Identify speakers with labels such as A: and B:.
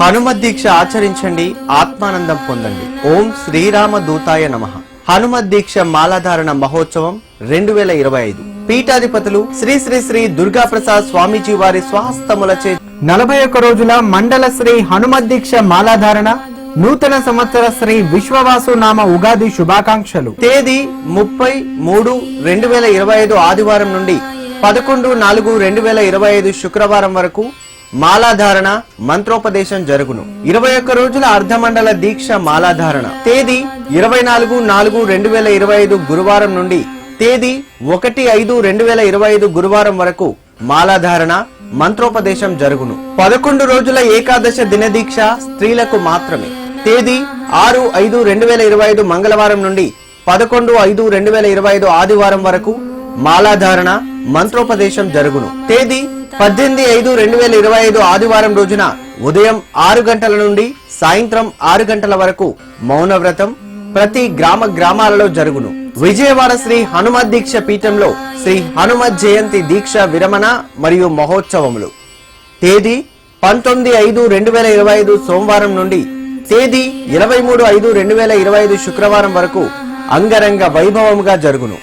A: హనుమద్ దీక్ష ఆచరించండి ఆత్మానందం పొందండి. ఓం శ్రీరామ దూతాయ నమ. హనుమద్ దీక్ష మాలాధారణ మహోత్సవం రెండు వేల ఇరవై ఐదు. పీఠాధిపతులు శ్రీ శ్రీ శ్రీ దుర్గా ప్రసాద్ స్వామీజీ వారి స్వహస్తములచే
B: నలభై ఒక్క రోజుల మండల శ్రీ హనుమద్ దీక్ష మాలాధారణ నూతన సంవత్సర శ్రీ విశ్వవాసు నామ ఉగాది శుభాకాంక్షలు.
A: తేదీ ముప్పై మూడు రెండు వేల ఇరవై ఐదు ఆదివారం నుండి పదకొండు నాలుగు రెండు వేల ఇరవై ఐదు శుక్రవారం వరకు మాలాధారణ మంత్రోపదేశం జరుగును. ఇరవై ఒక్క రోజుల అర్ధమండల దీక్ష మాలాధారణ. తేదీ ఇరవై నాలుగు నాలుగు రెండు వేల ఇరవై ఐదు గురువారం నుండి తేదీ ఒకటి ఐదు రెండు వేల ఇరవై ఐదు గురువారం వరకు మాలాధారణ మంత్రోపదేశం జరుగును. పదకొండు రోజుల ఏకాదశ దినదీక్ష స్త్రీలకు మాత్రమే. తేదీ ఆరు ఐదు రెండు వేల ఇరవై ఐదు మంగళవారం నుండి పదకొండు ఐదు రెండు వేల ఇరవై ఐదు ఆదివారం వరకు మాలాధారణ మంత్రోపదేశం జరుగును. తేదీ పద్దెనిమిది ఐదు రెండు వేల ఇరవై ఐదు ఆదివారం రోజున ఉదయం ఆరు గంటల నుండి సాయంత్రం ఆరు గంటల వరకు మౌనవ్రతం ప్రతి గ్రామ గ్రామాలలో జరుగును. విజయవాడ శ్రీ హనుమత్ దీక్ష పీఠంలో శ్రీ హనుమత్ జయంతి దీక్ష విరమణ మరియు మహోత్సవములు. తేదీ పంతొమ్మిది ఐదు రెండు వేల ఇరవై ఐదు సోమవారం నుండి తేదీ ఇరవై మూడు ఐదు రెండు వేల ఇరవై ఐదు శుక్రవారం వరకు అంగరంగ వైభవముగా జరుగును.